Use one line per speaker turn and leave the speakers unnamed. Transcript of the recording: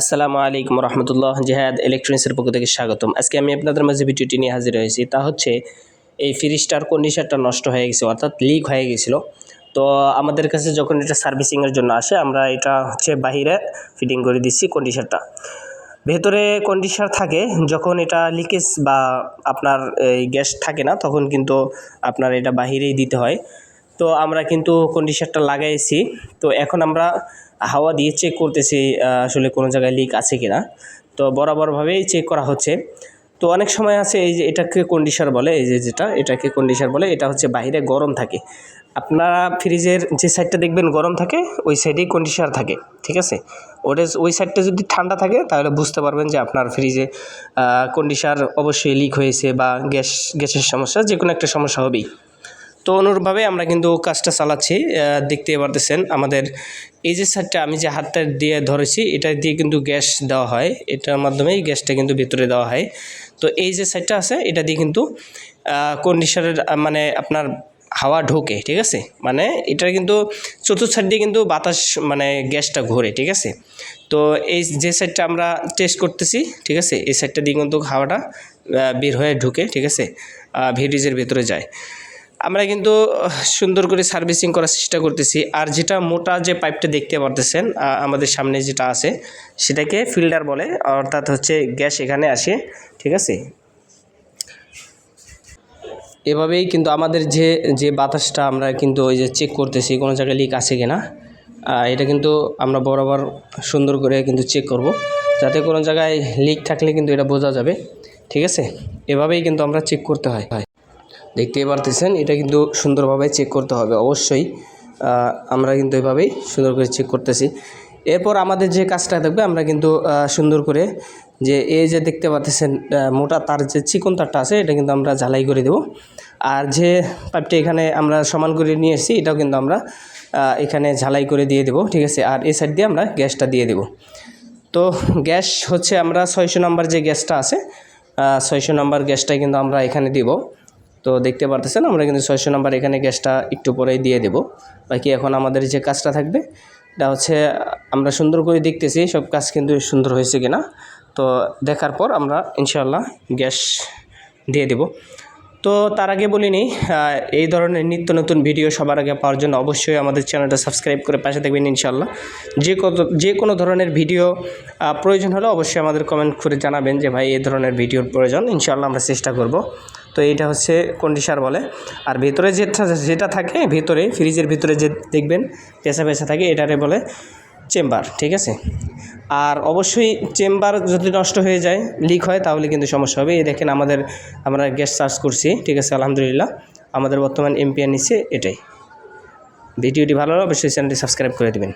আসসালামু আলাইকুম রহমতুল্লাহ জেহাদ ইলেকট্রনিক্সের পক্ষ থেকে স্বাগতম। আজকে আমি আপনাদের মাঝে ভিডিওটি নিয়ে হাজির হয়েছি। তা হচ্ছে, এই ফ্রিজটার কন্ডিশনটা নষ্ট হয়ে গেছে, অর্থাৎ লিক হয়ে গেছিল। তো আমাদের কাছে যখন এটা সার্ভিসিংয়ের জন্য আসে, আমরা এটা হচ্ছে বাহিরে ফিটিং করে দিচ্ছি কন্ডিশনটা। ভেতরে কন্ডিশনার থাকে, যখন এটা লিকেজ বা আপনার এই গ্যাস থাকে না, তখন কিন্তু আপনার এটা বাহিরেই দিতে হয়। তো আমরা কিন্তু কন্ডিশনারটা লাগাইছি। তো এখন আমরা হাওয়া দিয়ে চেক করতেছি আসলে কোনো জায়গায় লিক আছে কি না তো বরাবরভাবেই চেক করা হচ্ছে। তো অনেক সময় আছে এই যে এটাকে কন্ডিশনার বলে, এই যে যেটা, এটাকে কন্ডিশনার বলে, এটা হচ্ছে বাইরে গরম থাকে। আপনারা ফ্রিজের যে সাইডটা দেখবেন গরম থাকে, ওই সাইডেই কন্ডিশনার থাকে, ঠিক আছে? ওটা ওই সাইডটা যদি ঠান্ডা থাকে, তাহলে বুঝতে পারবেন যে আপনার ফ্রিজে কন্ডিশনার অবশ্যই লিক হয়েছে বা গ্যাস, গ্যাসের সমস্যা যে কোনো একটা সমস্যা হবেই। তো অনুরূপভাবে আমরা কিন্তু কাজটা চালাচ্ছি দেখতে পারতেছেন আমাদের এই যে সাইডটা আমি যে হাতটা দিয়ে ধরেছি, এটা দিয়ে কিন্তু গ্যাস দেওয়া হয়, এটার মাধ্যমেই গ্যাসটা কিন্তু ভিতরে দেওয়া হয়। তো এই যে সাইডটা আছে, এটা দিয়ে কিন্তু কন্ডিশনের মানে আপনার হাওয়া ঢোকে, ঠিক আছে? মানে এটা কিন্তু চতুর্থ সাইড দিয়ে কিন্তু বাতাস মানে গ্যাসটা ঘোরে, ঠিক আছে? তো এই যে সাইডটা আমরা টেস্ট করতেছি, ঠিক আছে? এই সাইডটা দিয়ে কিন্তু হাওয়াটা বের হয়ে ঢুকে, ঠিক আছে? ভিডিজের ভেতরে যায়। আমরা কিন্তু সুন্দর করে সার্ভিসিং করার চেষ্টা করতেছি। আর যেটা মোটা যে পাইপটা দেখতে পারতেছেন আমাদের সামনে যেটা আছে, সেটাকে ফিল্টার বলে, অর্থাৎ হচ্ছে গ্যাস এখানে আসে, ঠিক আছে? এভাবেই কিন্তু আমাদের যে যে বাতাসটা আমরা কিন্তু ওই যে চেক করতেছি, কোনো জায়গায় লিক আছে কি না এটা কিন্তু আমরা বরাবর সুন্দর করে কিন্তু চেক করব। যাতে কোনো জায়গায় লিক থাকলে কিন্তু এটা বোঝা যাবে, ঠিক আছে? এভাবেই কিন্তু আমরা চেক করতে হয়। দেখতেই পারতেছেন, এটা কিন্তু সুন্দরভাবে চেক করতে হবে, অবশ্যই। আমরা কিন্তু এভাবেই সুন্দর করে চেক করতেছি। এরপর আমাদের যে কাজটা থাকবে আমরা কিন্তু সুন্দর করে যে এই যে দেখতে পাচ্ছেন মোটা তার যে চিকন তারটা আছে, এটা কিন্তু আমরা ঝালাই করে দেব। আর যে পাইপটা এখানে আমরা সমান করে নিয়ে এসেছি, এটাও কিন্তু আমরা এখানে ঝালাই করে দিয়ে দেব, ঠিক আছে? আর এই সাইড দিয়ে আমরা গ্যাসটা দিয়ে দেব। তো গ্যাস হচ্ছে আমরা ছয়শো নাম্বার যে গ্যাসটা আছে ছয়শো নাম্বার গ্যাসটাই কিন্তু আমরা এখানে দিব। তো দেখতে পারতেছেন, আমরা কিন্তু ছয়শো নাম্বার এখানে গ্যাসটা একটু পরেই দিয়ে দেব। বাকি এখন আমাদের যে কাজটা থাকবে, এটা হচ্ছে, আমরা সুন্দর করে দেখতেছি সব কাজ কিন্তু সুন্দর হয়েছে কিনা। তো দেখার পর আমরা ইনশাল্লাহ গ্যাস দিয়ে দেব। তো তার আগে বলিনি এই ধরনের নিত্য নতুন ভিডিও সবার আগে পাওয়ার জন্য অবশ্যই আমাদের চ্যানেলটা সাবস্ক্রাইব করে পাশে থাকবেন ইনশাল্লাহ যে কত, যে কোনো ধরনের ভিডিও প্রয়োজন হলে অবশ্যই আমাদের কমেন্ট করে জানাবেন যে ভাই এই ধরনের ভিডিওর প্রয়োজন ইনশাল্লাহ আমরা চেষ্টা করব। তো এইটা হচ্ছে কন্ডিশার বলে। আর ভেতরে যেটা যেটা থাকে, ভেতরে ফ্রিজের ভিতরে যে দেখবেন পেশা পেশা থাকে, এটারে বলে চেম্বার, ঠিক আছে? আর অবশ্যই চেম্বার যদি নষ্ট হয়ে যায় লিক হয়, তাহলে কিন্তু সমস্যা হবে। এই দেখেন আমাদের, আমরা গ্যাস চার্জ করছি, ঠিক আছে, আলহামদুলিল্লাহ। আমাদের বর্তমান এমপিআর নিচ্ছে এটাই। ভিডিওটি ভালো হলে অবশ্যই চ্যানেলটি সাবস্ক্রাইব করে দেবেন।